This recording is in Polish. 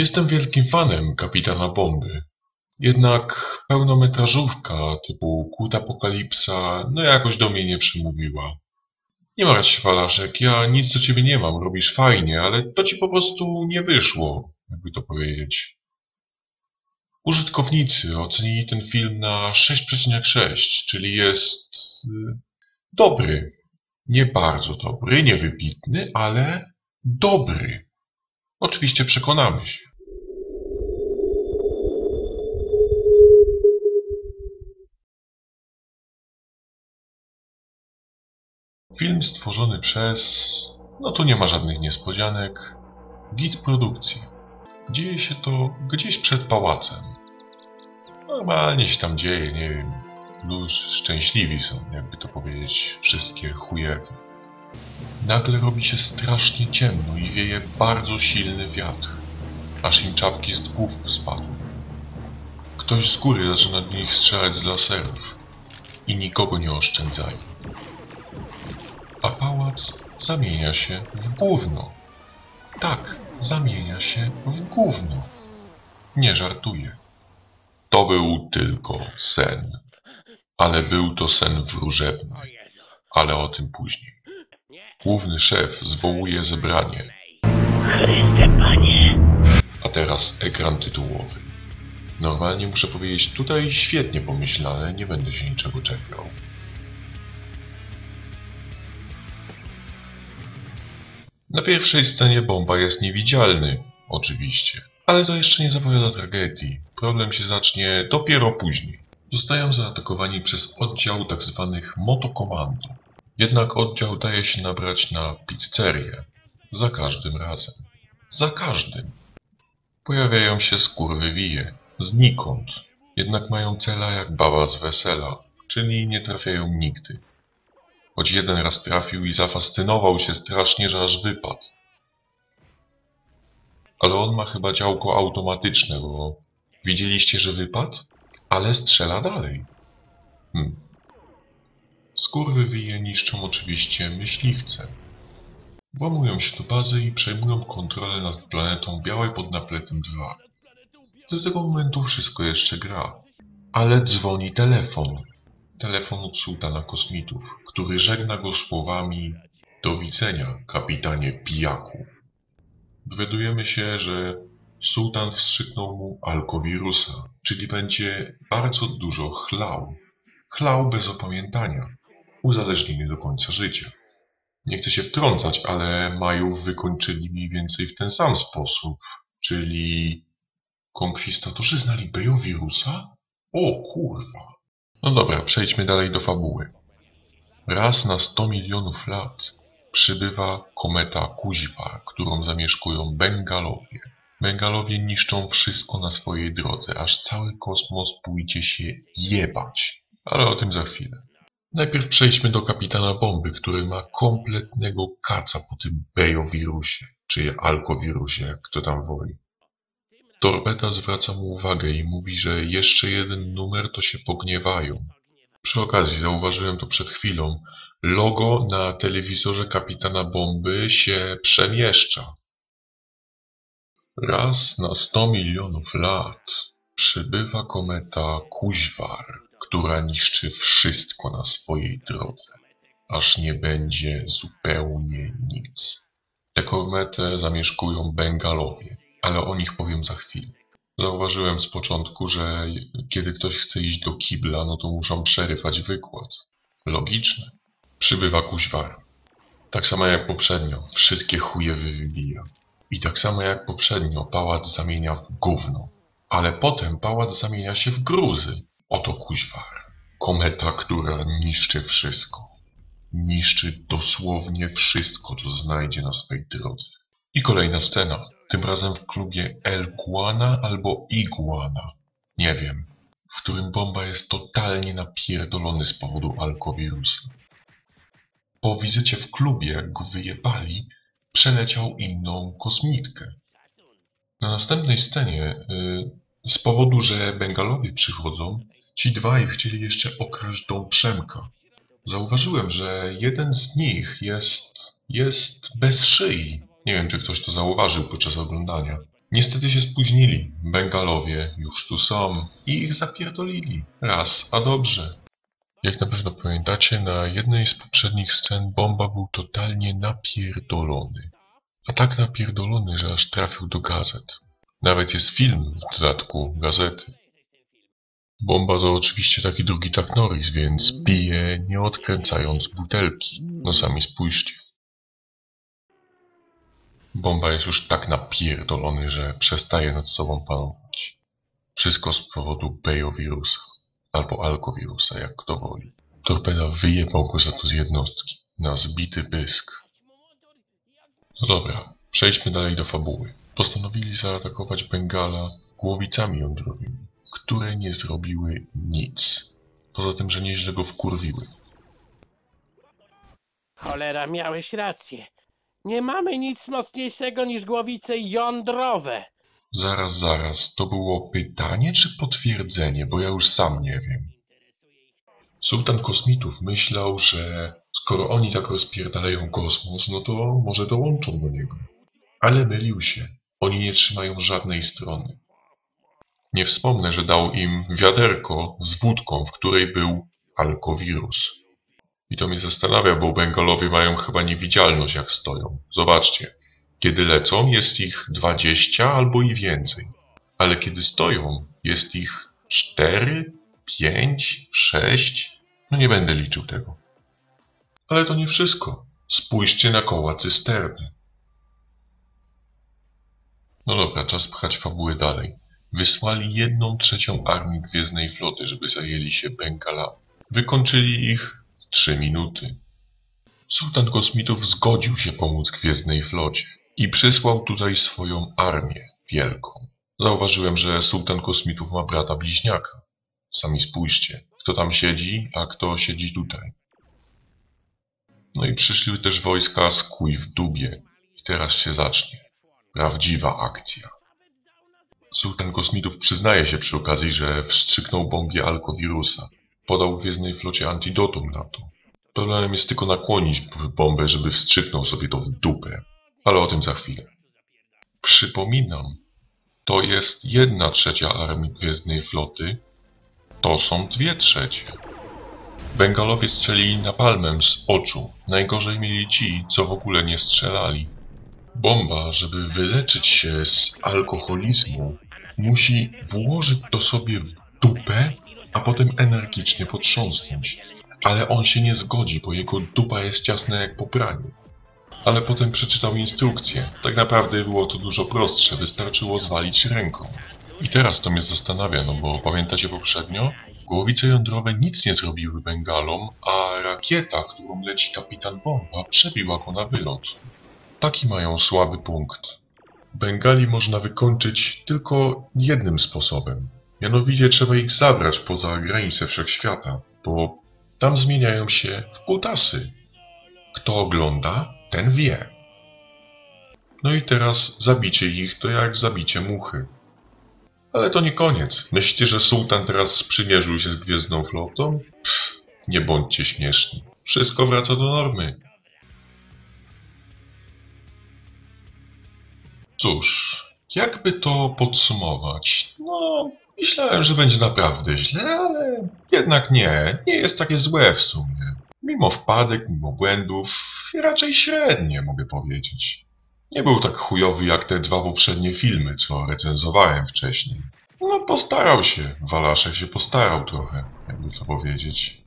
Jestem wielkim fanem Kapitana Bomby. Jednak pełnometrażówka typu Kult Apokalipsa no jakoś do mnie nie przemówiła. Nie martw się, Walaszek, ja nic do ciebie nie mam, robisz fajnie, ale to ci po prostu nie wyszło, jakby to powiedzieć. Użytkownicy ocenili ten film na 6,6, czyli jest y, dobry. Nie bardzo dobry, nie wybitny, ale dobry. Oczywiście przekonamy się. Film stworzony przez, no tu nie ma żadnych niespodzianek, Git Produkcji. Dzieje się to gdzieś przed pałacem. Normalnie się tam dzieje, nie wiem, już szczęśliwi są, jakby to powiedzieć, wszystkie chujewy. Nagle robi się strasznie ciemno i wieje bardzo silny wiatr, aż im czapki z głów spadły. Ktoś z góry zaczyna do nich strzelać z laserów i nikogo nie oszczędzają. Zamienia się w gówno. Tak, zamienia się w gówno. Nie żartuję. To był tylko sen. Ale był to sen wróżebny. Ale o tym później. Główny szef zwołuje zebranie. Chryste panie. A teraz ekran tytułowy. Normalnie muszę powiedzieć, tutaj świetnie pomyślane, nie będę się niczego czepiał. Na pierwszej scenie bomba jest niewidzialny, oczywiście. Ale to jeszcze nie zapowiada tragedii. Problem się zacznie dopiero później. Zostają zaatakowani przez oddział tzw. motokomando. Jednak oddział daje się nabrać na pizzerię. Za każdym razem. Za każdym. Pojawiają się skurwywije. Znikąd. Jednak mają cela jak baba z wesela. Czyli nie trafiają nigdy. Choć jeden raz trafił i zafascynował się strasznie, że aż wypadł. Ale on ma chyba działko automatyczne, bo widzieliście, że wypadł? Ale strzela dalej. Hmm. Skurwywyje niszczą oczywiście myśliwce. Włamują się do bazy i przejmują kontrolę nad planetą Białej pod napletem 2. Do tego momentu wszystko jeszcze gra. Ale dzwoni telefon. Telefon od sułtana kosmitów, który żegna go słowami Do widzenia, kapitanie pijaku. Dowiadujemy się, że sułtan wstrzyknął mu alkowirusa, czyli będzie bardzo dużo chlał. Chlał bez opamiętania. Uzależnienie do końca życia. Nie chcę się wtrącać, ale Majów wykończyli mniej więcej w ten sam sposób, czyli konkwistatorzy znali Bejowirusa? O kurwa. No dobra, przejdźmy dalej do fabuły. Raz na 100 milionów lat przybywa kometa Kuźwa, którą zamieszkują Bengalowie. Bengalowie niszczą wszystko na swojej drodze, aż cały kosmos pójdzie się jebać. Ale o tym za chwilę. Najpierw przejdźmy do kapitana bomby, który ma kompletnego kaca po tym bejowirusie, czy alkowirusie, jak kto tam woli. Torpeda zwraca mu uwagę i mówi, że jeszcze jeden numer to się pogniewają. Przy okazji, zauważyłem to przed chwilą, logo na telewizorze kapitana bomby się przemieszcza. Raz na 100 milionów lat przybywa kometa Kuźwar, która niszczy wszystko na swojej drodze, aż nie będzie zupełnie nic. Tę kometę zamieszkują Bengalowie, ale o nich powiem za chwilę. Zauważyłem z początku, że kiedy ktoś chce iść do kibla, no to muszą przerywać wykład. Logiczne. Przybywa kuźwar. Tak samo jak poprzednio, wszystkie chuje wybija. I tak samo jak poprzednio, pałac zamienia w gówno. Ale potem pałac zamienia się w gruzy. Oto kuźwar. Kometa, która niszczy wszystko. Niszczy dosłownie wszystko, co znajdzie na swej drodze. I kolejna scena. Tym razem w klubie El Guana albo Iguana. Nie wiem. W którym bomba jest totalnie napierdolony z powodu alkowirusa. Po wizycie w klubie, jak go wyjebali, przeleciał inną kosmitkę. Na następnej scenie, yy, z powodu, że Bengalowie przychodzą, ci dwaj chcieli jeszcze okraść dom Przemka. Zauważyłem, że jeden z nich jest, jest bez szyi. Nie wiem, czy ktoś to zauważył podczas oglądania. Niestety się spóźnili. Bengalowie już tu są i ich zapierdolili. Raz, a dobrze. Jak na pewno pamiętacie, na jednej z poprzednich scen Bomba był totalnie napierdolony. A tak napierdolony, że aż trafił do gazet. Nawet jest film w dodatku gazety. Bomba to oczywiście taki drugi Chuck Norris, więc pije nie odkręcając butelki. No sami spójrzcie. Bomba jest już tak napierdolony, że przestaje nad sobą panować. Wszystko z powodu bejowirusa, albo alkowirusa, jak kto woli. Torpeda wyjebał go za to z jednostki, na zbity pysk. No dobra, przejdźmy dalej do fabuły. Postanowili zaatakować Bengala głowicami jądrowymi, które nie zrobiły nic. Poza tym, że nieźle go wkurwiły. Cholera, miałeś rację. Nie mamy nic mocniejszego niż głowice jądrowe. Zaraz, zaraz, to było pytanie czy potwierdzenie, bo ja już sam nie wiem. Sultan Kosmitów myślał, że skoro oni tak rozpierdalają kosmos, no to może dołączą do niego. Ale mylił się. Oni nie trzymają żadnej strony. Nie wspomnę, że dał im wiaderko z wódką, w której był alkowirus. I to mnie zastanawia, bo Bengalowie mają chyba niewidzialność jak stoją. Zobaczcie, kiedy lecą jest ich 20 albo i więcej. Ale kiedy stoją jest ich 4, 5, 6. No nie będę liczył tego. Ale to nie wszystko. Spójrzcie na koła cysterny. No dobra, czas pchać fabuły dalej. Wysłali jedną trzecią armii Gwiezdnej Floty, żeby zajęli się Bengala. Wykończyli ich trzy minuty. Sultan Kosmitów zgodził się pomóc Gwiezdnej Flocie i przysłał tutaj swoją armię wielką. Zauważyłem, że Sultan Kosmitów ma brata bliźniaka. Sami spójrzcie, kto tam siedzi, a kto siedzi tutaj. No i przyszły też wojska z kuj w dubie. I teraz się zacznie. Prawdziwa akcja. Sultan Kosmitów przyznaje się przy okazji, że wstrzyknął bombie alkowirusa. Podał Gwiezdnej Flocie antidotum na to. Problemem jest tylko nakłonić bombę, żeby wstrzyknął sobie to w dupę. Ale o tym za chwilę. Przypominam, to jest jedna trzecia armii Gwiezdnej Floty, to są dwie trzecie. Bengalowie strzelili napalmem z oczu. Najgorzej mieli ci, co w ogóle nie strzelali. Bomba, żeby wyleczyć się z alkoholizmu, musi włożyć to sobie w dupę, a potem energicznie potrząsnąć. Ale on się nie zgodzi, bo jego dupa jest ciasna jak po praniu. Ale potem przeczytał instrukcję. Tak naprawdę było to dużo prostsze, wystarczyło zwalić ręką. I teraz to mnie zastanawia, no bo pamiętacie poprzednio? Głowice jądrowe nic nie zrobiły Bengalom, a rakieta, którą leci kapitan Bomba, przebiła go na wylot. Taki mają słaby punkt. Bengali można wykończyć tylko jednym sposobem. Mianowicie trzeba ich zabrać poza granice wszechświata, bo tam zmieniają się w kutasy. Kto ogląda, ten wie. No i teraz zabicie ich to jak zabicie muchy. Ale to nie koniec. Myślicie, że sułtan teraz sprzymierzył się z Gwiezdną Flotą? Pff, nie bądźcie śmieszni. Wszystko wraca do normy. Cóż, jakby to podsumować? No, myślałem, że będzie naprawdę źle, ale jednak nie. Nie jest takie złe w sumie. Mimo wpadek, mimo błędów, raczej średnie, mogę powiedzieć. Nie był tak chujowy jak te dwa poprzednie filmy, co recenzowałem wcześniej. No, postarał się. Walaszek się postarał trochę, jakby to powiedzieć.